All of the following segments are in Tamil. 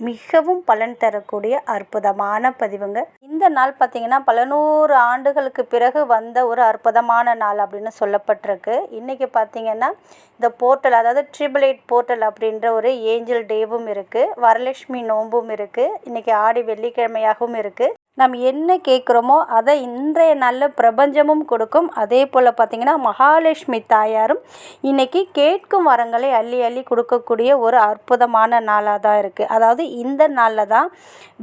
மிகவும் பலன் தரக்கூடிய அற்புதமான பதிவுங்க. இந்த நாள் பார்த்தீங்கன்னா பல நூறு ஆண்டுகளுக்கு பிறகு வந்த ஒரு அற்புதமான நாள் அப்படின்னு சொல்லப்பட்டிருக்கு. இன்றைக்கி பார்த்தீங்கன்னா இந்த போர்ட்டல் அதாவது ட்ரிபிள் எயிட் போர்ட்டல் அப்படின்ற ஒரு ஏஞ்சல் டேவும் இருக்குது வரலட்சுமி நோன்பும் இருக்குது இன்றைக்கி ஆடி வெள்ளிக்கிழமையாகவும் இருக்குது நம்ம என்ன கேட்குறோமோ அதை இன்றைய நாளில் பிரபஞ்சமும் கொடுக்கும். அதே போல் பார்த்திங்கன்னா மகாலட்சுமி தாயாரும் இன்றைக்கி கேட்கும் வரங்களை அள்ளி அள்ளி கொடுக்கக்கூடிய ஒரு அற்புதமான நாளாக தான் இருக்குது அதாவது இந்த நாளில் தான்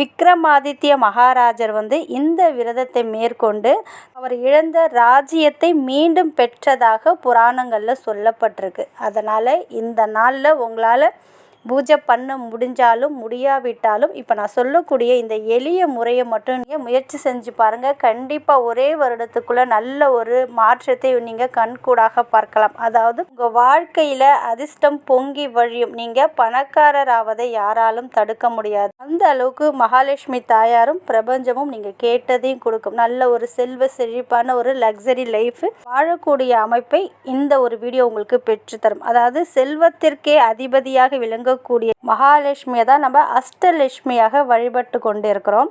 விக்ரமாதித்ய மகாராஜர் வந்து இந்த விரதத்தை மேற்கொண்டு அவர் இழந்த ராஜ்யத்தை மீண்டும் பெற்றதாக புராணங்களில் சொல்லப்பட்டிருக்கு. அதனால் இந்த நாளில் உங்களால் பூஜை பண்ண முடிஞ்சாலும் முடியாவிட்டாலும் இப்போ நான் சொல்லக்கூடிய இந்த எளிய முறையை மட்டும் நீங்கள் முயற்சி செஞ்சு பாருங்கள் கண்டிப்பாக ஒரே வருடத்துக்குள்ளே நல்ல ஒரு மாற்றத்தை நீங்கள் கண்கூடாக பார்க்கலாம். அதாவது உங்கள் வாழ்க்கையில் அதிர்ஷ்டம் பொங்கி வழியும். நீங்கள் பணக்காரராவதை யாராலும் தடுக்க முடியாது. அந்த அளவுக்கு மகாலட்சுமி தாயாரும் பிரபஞ்சமும் நீங்கள் கேட்டதையும் கொடுக்கும். நல்ல ஒரு செல்வ செழிப்பான ஒரு லக்ஸரி லைஃப் வாழக்கூடிய அமைப்பை இந்த ஒரு வீடியோ உங்களுக்கு பெற்றுத்தரும். அதாவது செல்வத்திற்கே அதிபதியாக விளங்க இருக்கக்கூடிய மகாலட்சுமியை தான் நம்ம அஷ்டலட்சுமியாக வழிபட்டு கொண்டு இருக்கிறோம்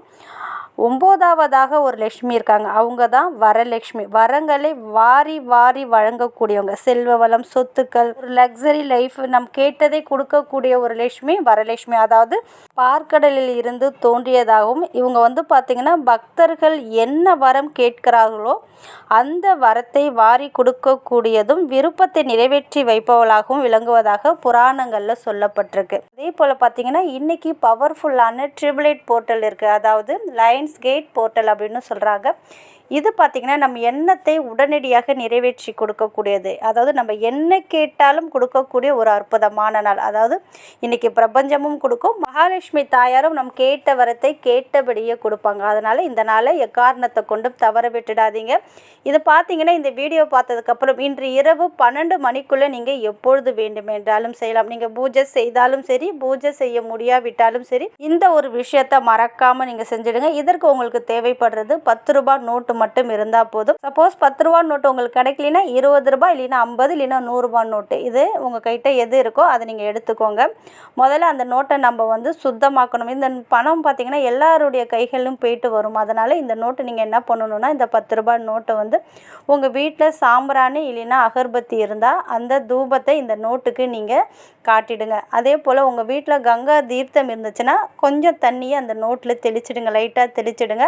ஒம்போதாவதாக ஒரு லக்ஷ்மி இருக்காங்க. அவங்க தான் வரலட்சுமி. வரங்களை வாரி வாரி வழங்கக்கூடியவங்க. செல்வ வளம் சொத்துக்கள் ஒரு லக்ஸரி லைஃப் நம் கேட்டதை கொடுக்கக்கூடிய ஒரு லட்சுமி வரலட்சுமி. அதாவது பார்க்கடலில் இருந்து தோன்றியதாகவும் இவங்க வந்து பார்த்திங்கன்னா பக்தர்கள் என்ன வரம் கேட்கிறார்களோ அந்த வரத்தை வாரி கொடுக்கக்கூடியதும் விருப்பத்தை நிறைவேற்றி வைப்பவளாகவும் விளங்குவதாக புராணங்களில் சொல்லப்பட்டிருக்கு. அதே போல் பார்த்திங்கன்னா இன்றைக்கி பவர்ஃபுல்லான ட்ரிபிளேட் போர்ட்டல் இருக்குது அதாவது லைன் லைன்ஸ் கேட் போர்ட்டல் அப்படின்னு சொல்கிறாங்க இது பார்த்திங்கன்னா நம்ம எண்ணத்தை உடனடியாக நிறைவேற்றி கொடுக்கக்கூடியது. அதாவது நம்ம என்ன கேட்டாலும் கொடுக்கக்கூடிய ஒரு அற்புதமான நாள். அதாவது இன்றைக்கி பிரபஞ்சமும் கொடுக்கும் மகாலட்சுமி தாயாரும் நம் கேட்ட வரத்தை கேட்டபடியே கொடுப்பாங்க. அதனால் இந்த நாளை எக்காரணத்தை கொண்டும் தவற விட்டுடாதீங்க. இது பார்த்தீங்கன்னா இந்த வீடியோ பார்த்ததுக்கப்புறம் இன்று இரவு பன்னெண்டு மணிக்குள்ளே நீங்கள் எப்பொழுது வேண்டுமென்றாலும் செய்யலாம். நீங்கள் பூஜை செய்தாலும் சரி பூஜை செய்ய முடியாவிட்டாலும் சரி இந்த ஒரு விஷயத்தை மறக்காமல் நீங்கள் செஞ்சிடுங்க. இதற்கு உங்களுக்கு தேவைப்படுறது பத்து ரூபாய் நோட்டு மட்டும் இருந்தால் போதும். சப்போஸ் பத்து ரூபா நோட்டு உங்களுக்கு கிடைக்கலனா இருபது ரூபாய் இல்லைன்னா ஐம்பது இல்லைன்னா நூறுரூபா நோட்டு. இது உங்கள் கிட்ட எது இருக்கோ அதை நீங்கள் எடுத்துக்கோங்க. முதல்ல அந்த நோட்டை நம்ம வந்து சுத்தமாக்கணும். இந்த பணம் பார்த்திங்கன்னா எல்லாருடைய கைகளிலும் போயிட்டு வரும். அதனால் இந்த நோட்டு நீங்கள் என்ன பண்ணணும்னா இந்த பத்து ரூபாய் நோட்டை வந்து உங்கள் வீட்டில் சாம்பிராணி இல்லைன்னா அகர்பத்தி இருந்தால் அந்த தூபத்தை இந்த நோட்டுக்கு நீங்கள் காட்டிடுங்க. அதே போல் உங்கள் வீட்டில் கங்கா தீர்த்தம் இருந்துச்சுன்னா கொஞ்சம் தண்ணியை அந்த நோட்டில் தெளிச்சிடுங்க. லைட்டாக தெளிச்சிடுங்க.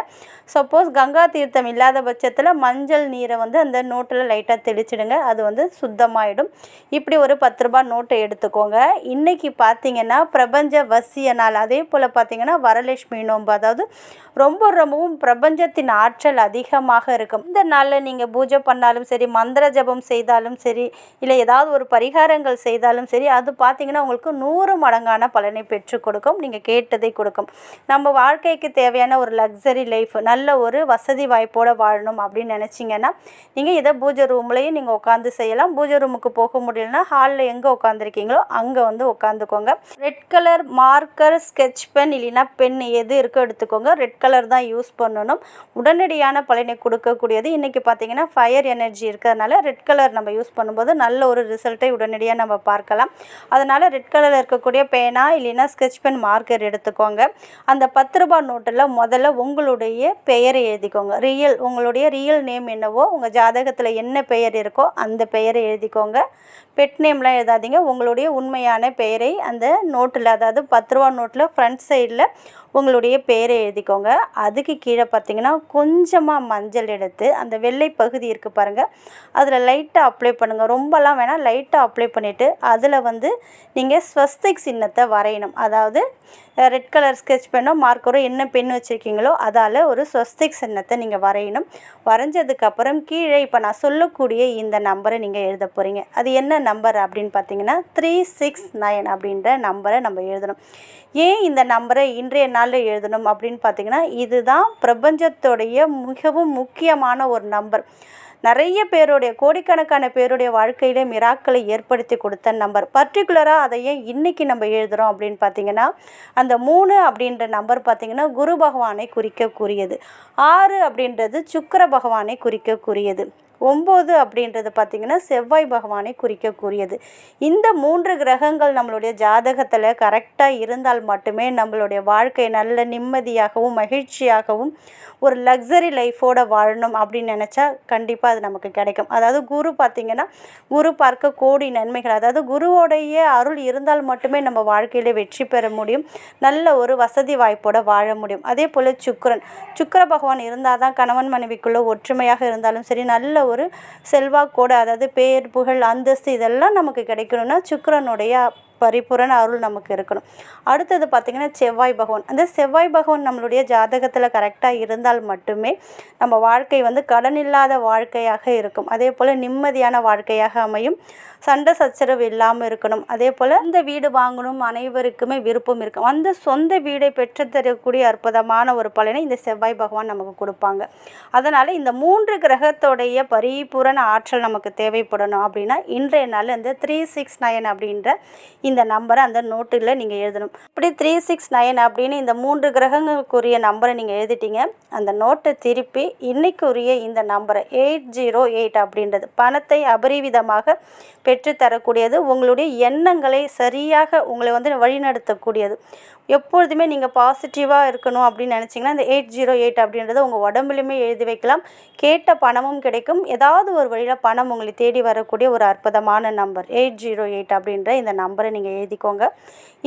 சப்போஸ் கங்கா தீர்த்தம் இல்லை இல்லாத பட்சத்தில் மஞ்சள் நீரை வந்து அந்த நோட்டில் லைட்டாக தெளிச்சிடுங்க. அது வந்து சுத்தமாயிடும். இப்படி ஒரு பத்து ரூபாய் நோட்டை எடுத்துக்கோங்க. இன்றைக்கி பார்த்தீங்கன்னா பிரபஞ்ச வசிய நாள். அதே போல் பார்த்தீங்கன்னா வரலட்சுமி நோன்பு. அதாவது ரொம்ப ரொம்பவும் பிரபஞ்சத்தின் ஆற்றல் அதிகமாக இருக்கும். இந்த நாளில் நீங்கள் பூஜை பண்ணாலும் சரி மந்திர ஜபம் செய்தாலும் சரி இல்லை ஏதாவது ஒரு பரிகாரங்கள் செய்தாலும் சரி அது பார்த்தீங்கன்னா உங்களுக்கு நூறு மடங்கான பலனை பெற்று கொடுக்கும். நீங்கள் கேட்டதை கொடுக்கும். நம்ம வாழ்க்கைக்கு தேவையான ஒரு லக்ஸரி லைஃப் நல்ல ஒரு வசதி வாய்ப்போடு வாழணும் அப்படின்னு நினச்சிங்கன்னா நீங்கள் இதை பூஜை ரூம்லேயும் நீங்கள் உட்காந்து செய்யலாம். பூஜை ரூமுக்கு போக முடியலன்னா ஹாலில் எங்கே உட்காந்துருக்கீங்களோ அங்கே வந்து உட்காந்துக்கோங்க red colour marker sketch pen இல்லைன்னா பென் எது இருக்கோ எடுத்துக்கோங்க. ரெட் கலர் தான் யூஸ் பண்ணணும். உடனடியான பலனை கொடுக்கக்கூடியது. இன்றைக்கி பார்த்தீங்கன்னா ஃபயர் எனர்ஜி இருக்கிறதுனால ரெட் கலர் நம்ம யூஸ் பண்ணும்போது நல்ல ஒரு ரிசல்ட்டை உடனடியாக நம்ம பார்க்கலாம். அதனால் ரெட் கலரில் இருக்கக்கூடிய பேனா இல்லைன்னா ஸ்கெட்ச் பென் மார்க்கர் எடுத்துக்கோங்க. அந்த பத்து ரூபாய் நோட்டில் முதல்ல உங்களுடைய பெயரை எழுதிக்கோங்க. ரியல் உங்களுடைய ரியல் நேம் என்னவோ உங்கள் ஜாதகத்தில் என்ன பெயர் இருக்கோ அந்த பெயரை எழுதிக்கோங்க. பெட் நேம்லாம் எழுதாதீங்க. உங்களுடைய உண்மையான பெயரை அந்த நோட்டில் அதாவது பத்து ரூபா நோட்டில் ஃப்ரண்ட் சைடில் உங்களுடைய பெயரை எழுதிக்கோங்க. அதுக்கு கீழே பார்த்தீங்கன்னா கொஞ்சமாக மஞ்சள் எடுத்து அந்த வெள்ளை பகுதி இருக்குது பாருங்கள் அதில் லைட்டாக அப்ளை பண்ணுங்கள் ரொம்பலாம் வேணால் லைட்டாக அப்ளை பண்ணிவிட்டு அதில் வந்து நீங்கள் ஸ்வஸ்திக் சின்னத்தை வரையணும். அதாவது ரெட் கலர் ஸ்கெட்ச் பெண்ணோ மார்க்கரோ என்ன பென் வச்சுருக்கீங்களோ அதால் ஒரு ஸ்வஸ்திக் சின்னத்தை நீங்கள் வரையணும். வரைஞ்சதுக்கப்புறம் கீழே இப்போ நான் சொல்லக்கூடிய இந்த நம்பரை நீங்கள் எழுத போகிறீங்க அது என்ன நம்பர் அப்படின்னு பார்த்தீங்கன்னா த்ரீ சிக்ஸ் நைன் அப்படின்ற நம்பரை நம்ம எழுதணும். ஏன் இந்த நம்பரை இன்றைய நாளில் எழுதணும் அப்படின்னு பார்த்தீங்கன்னா இதுதான் பிரபஞ்சத்துடைய மிகவும் முக்கியமான ஒரு நம்பர் நிறைய பேருடைய கோடிக்கணக்கான பேருடைய வாழ்க்கையிலே மிராக்களை ஏற்படுத்தி கொடுத்த நம்பர். பர்டிகுலராக அதை ஏன் இன்றைக்கி நம்ம எழுதுகிறோம் அப்படின்னு பார்த்தீங்கன்னா அந்த மூணு அப்படின்ற நம்பர் பார்த்திங்கன்னா குரு பகவானை குறிக்கக்கூடியது. ஆறு அப்படின்றது சுக்கர பகவானை குறிக்கக்கூடியது. ஒம்பது அப்படின்றது பார்த்திங்கன்னா செவ்வாய் பகவானை குறிக்கக்கூடியது. இந்த மூன்று கிரகங்கள் நம்மளுடைய ஜாதகத்தில் கரெக்டாக இருந்தால் மட்டுமே நம்மளுடைய வாழ்க்கை நல்ல நிம்மதியாகவும் மகிழ்ச்சியாகவும் ஒரு லக்ஸரி லைஃபோடு வாழணும் அப்படின்னு நினச்சா கண்டிப்பாக அது நமக்கு கிடைக்கும். அதாவது குரு பார்த்திங்கன்னா குரு பார்க்க கோடி நன்மைகள். அதாவது குருவோடைய அருள் இருந்தால் மட்டுமே நம்ம வாழ்க்கையில் வெற்றி பெற முடியும். நல்ல ஒரு வசதி வாய்ப்போடு வாழ முடியும். அதே போல் சுக்கரன். சுக்கர பகவான் இருந்தால் தான் கணவன் மனைவிக்குள்ளே ஒற்றுமையாக இருந்தாலும் சரி நல்ல ஒரு செல்வாக்கோடு அதாவது பேர் புகழ் அந்தஸ்து இதெல்லாம் நமக்கு கிடைக்கணும்னா சுக்கரனுடைய பரிபூரண அருள் நமக்கு இருக்கணும். அடுத்தது பார்த்திங்கன்னா செவ்வாய் பகவான். அந்த செவ்வாய் பகவான் நம்மளுடைய ஜாதகத்தில் கரெக்டாக இருந்தால் மட்டுமே நம்ம வாழ்க்கை வந்து கடன் இல்லாத வாழ்க்கையாக இருக்கும். அதே போல் நிம்மதியான வாழ்க்கையாக அமையும். சண்டை சச்சரவு இல்லாமல் இருக்கணும். அதே போல் இந்த வீடு வாங்கணும் அனைவருக்குமே விருப்பம் இருக்கும். அந்த சொந்த வீடை பெற்று தரக்கூடிய அற்புதமான ஒரு பலனை இந்த செவ்வாய் பகவான் நமக்கு கொடுப்பாங்க. அதனால் இந்த மூன்று கிரகத்தோடைய பரிபூரண ஆற்றல் நமக்கு தேவைப்படணும் அப்படின்னா இன்றைய நாள் இந்த த்ரீ சிக்ஸ் நயன் அப்படின்ற இந்த நம்பரை அந்த நோட்டில் நீங்கள் எழுதணும். இப்படி த்ரீ சிக்ஸ் நைன் அப்படின்னு இந்த மூன்று கிரகங்களுக்குரிய நம்பரை நீங்கள் எழுதிட்டீங்க. அந்த நோட்டை திருப்பி இன்னைக்குரிய இந்த நம்பரை எயிட் ஜீரோ எயிட் அப்படின்றது பணத்தை அபரிவிதமாக பெற்றுத்தரக்கூடியது உங்களுடைய எண்ணங்களை சரியாக உங்களை வந்து வழிநடத்தக்கூடியது. எப்பொழுதுமே நீங்கள் பாசிட்டிவாக இருக்கணும் அப்படின்னு நினச்சிங்கன்னா இந்த எயிட் ஜீரோ எயிட் அப்படின்றத உங்கள் உடம்புலையுமே எழுதி வைக்கலாம். கேட்ட பணமும் கிடைக்கும். ஏதாவது ஒரு வழியில் பணம் உங்களை தேடி வரக்கூடிய ஒரு அற்புதமான நம்பர் எயிட் ஜீரோ எயிட் அப்படின்ற இந்த நம்பரை நீங்கள் எழுதிக்கோங்க.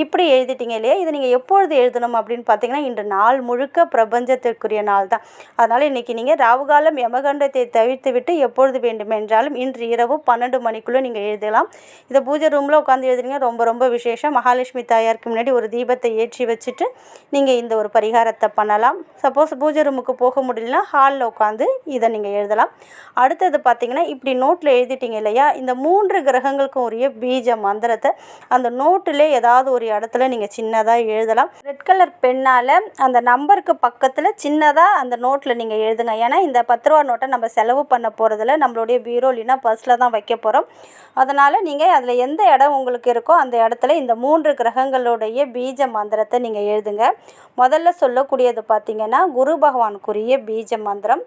இப்படி எழுதிட்டீங்க இல்லையா? இதை நீங்கள் எப்பொழுது எழுதணும் அப்படின்னு பார்த்தீங்கன்னா இன்று நாள் முழுக்க பிரபஞ்சத்திற்குரிய நாள் தான். அதனால் இன்றைக்கி நீங்கள் ராவுகாலம் யமகண்டத்தை தவிர்த்து விட்டு எப்பொழுது வேண்டுமென்றாலும் இன்று இரவு பன்னெண்டு மணிக்குள்ளே நீங்கள் எழுதலாம். இதை பூஜை ரூமில் உட்காந்து எழுதுறீங்க ரொம்ப ரொம்ப விசேஷம். மகாலட்சுமி தாயாருக்கு முன்னாடி ஒரு தீபத்தை ஏற்றி வச்சுட்டு நீங்கள் இந்த ஒரு பரிகாரத்தை பண்ணலாம். சப்போஸ் பூஜை ரூமுக்கு போக முடியலனா ஹாலில் உட்காந்து இதை நீங்கள் எழுதலாம். அடுத்தது பார்த்தீங்கன்னா இப்படி நோட்டில் எழுதிட்டீங்க இல்லையா? இந்த மூன்று கிரகங்களுக்கும் உரிய பீஜ மந்திரத்தை அந்த அந்த நோட்டில் ஏதாவது ஒரு இடத்துல நீங்கள் சின்னதாக எழுதலாம். ரெட் கலர் பெண்ணால் அந்த நம்பருக்கு பக்கத்தில் சின்னதாக அந்த நோட்டில் நீங்கள் எழுதுங்க. ஏன்னா இந்த பத்து ரூபா நோட்டை நம்ம செலவு பண்ண போகிறதில்ல நம்மளுடைய பீரோ இல்லைன்னா பர்ஸில் தான் வைக்க போகிறோம் அதனால் நீங்கள் அதில் எந்த இடம் உங்களுக்கு இருக்கோ அந்த இடத்துல இந்த மூன்று கிரகங்களுடைய பீஜ மந்திரத்தை நீங்கள் எழுதுங்க. முதல்ல சொல்லக்கூடியது பார்த்திங்கன்னா குரு பகவானுக்குரிய பீஜ மந்திரம்.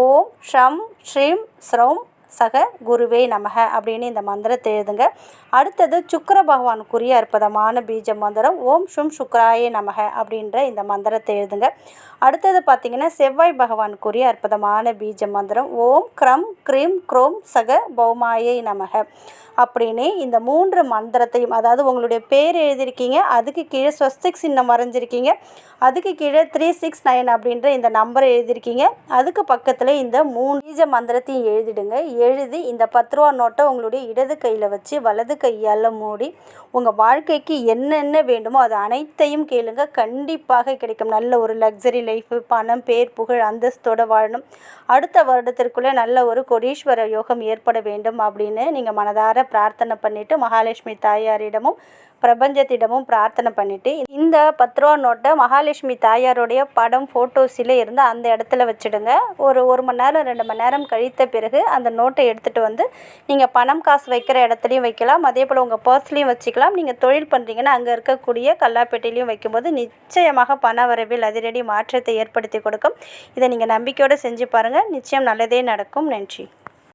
ஓம் ஷம் ஸ்ரீம் ஸ்ரௌம் சக குருவே நமக அப்படின்னு இந்த மந்திரத்தை எழுதுங்க. அடுத்தது சுக்கர பகவானுக்குரிய அற்புதமான பீஜ மந்திரம் ஓம் ஷும் சுக்ராயே நமக அப்படின்ற இந்த மந்திரத்தை எழுதுங்க. அடுத்தது பார்த்திங்கன்னா செவ்வாய் பகவானுக்குரிய அற்புதமான பீஜ மந்திரம் ஓம் க்ரம் க்ரீம் க்ரோம் சக பௌமாயை நமக அப்படின்னு இந்த மூன்று மந்திரத்தையும் அதாவது உங்களுடைய பேர் எழுதியிருக்கீங்க அதுக்கு கீழே ஸ்வஸ்திக் சின்னம் வரைஞ்சிருக்கீங்க அதுக்கு கீழே த்ரீ சிக்ஸ் நைன் அப்படின்ற இந்த நம்பரை எழுதியிருக்கீங்க அதுக்கு பக்கத்தில் இந்த மூணு பீஜ மந்திரத்தையும் எழுதிடுங்க. எழுதி இந்த பத்து ரூபா நோட்டை உங்களுடைய இடது கையில் வச்சு வலது கையால் மூடி உங்கள் வாழ்க்கைக்கு என்னென்ன வேண்டுமோ அது அனைத்தையும் கேளுங்க. கண்டிப்பாக கிடைக்கும். நல்ல ஒரு லக்ஸரி லைஃபு பணம் பேர் புகழ் அந்தஸ்தோடு வாழணும். அடுத்த வருடத்திற்குள்ளே நல்ல ஒரு கொடீஸ்வர யோகம் ஏற்பட வேண்டும் அப்படின்னு நீங்கள் மனதார பிரார்த்தனை பண்ணிவிட்டு மகாலட்சுமி தாயாரிடமும் பிரபஞ்சத்திடமும் பிரார்த்தனை பண்ணிவிட்டு இந்த பத்து ரூபா நோட்டை மகாலட்சுமி தாயாருடைய படம் ஃபோட்டோஸில் இருந்து அந்த இடத்துல வச்சுடுங்க. ஒரு ஒரு மணி நேரம் ரெண்டு மணி நேரம் கழித்த பிறகு அந்த நோட் நோட்டை எடுத்துகிட்டு வந்து நீங்கள் பணம் காசு வைக்கிற இடத்துலையும் வைக்கலாம். அதே போல் உங்கள் பர்ஸ்லேயும் வச்சுக்கலாம். நீங்கள் தொழில் பண்ணுறீங்கன்னா அங்கே இருக்கக்கூடிய கல்லாப்பேட்டையிலையும் வைக்கும்போது நிச்சயமாக பண வரவில் அதிரடி மாற்றத்தை ஏற்படுத்தி கொடுக்கும். இதை நீங்கள் நம்பிக்கையோடு செஞ்சு பாருங்கள் நிச்சயம் நல்லதே நடக்கும். நன்றி.